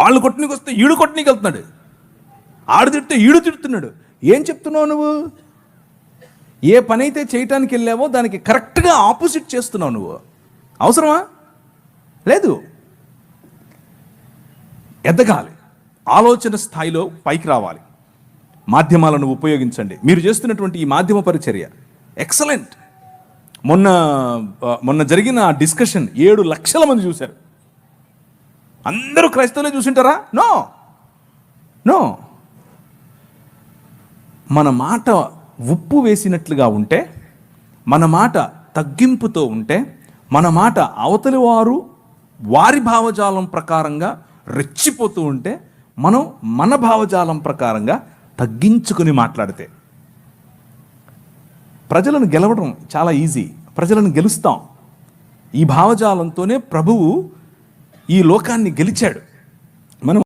వాళ్ళు కొట్టనీకి వస్తే ఈడు కొట్టనీకి వెళ్తున్నాడు. ఆడు తిడితే ఈడు తిడుతున్నాడు. ఏం చెప్తున్నావు నువ్వు? ఏ పని అయితే చేయటానికి వెళ్ళావో దానికి కరెక్ట్గా ఆపోజిట్ చేస్తున్నావు నువ్వు. అవసరమా? లేదు. ఎదగాలి. ఆలోచన స్థాయిలో పైకి రావాలి. మాధ్యమాలను ఉపయోగించండి. మీరు చేస్తున్నటువంటి ఈ మాధ్యమ పరిచర్య ఎక్సలెంట్. మొన్న మొన్న జరిగిన డిస్కషన్ ఏడు లక్షల మంది చూశారు. అందరూ క్రైస్తవులే చూసింటారా? నో. నో. మన మాట ఉప్పు వేసినట్లుగా ఉంటే మన మాట తగ్గింపుతో ఉంటే మన మాట అవతలి వారు వారి భావజాలం ప్రకారంగా రెచ్చిపోతూ ఉంటే మనం మన భావజాలం ప్రకారంగా తగ్గించుకుని మాట్లాడితే. ప్రజలను గెలవడం చాలా ఈజీ. ప్రజలను గెలుస్తాం. ఈ భావజాలంతోనే ప్రభువు ఈ లోకాన్ని గెలిచాడు.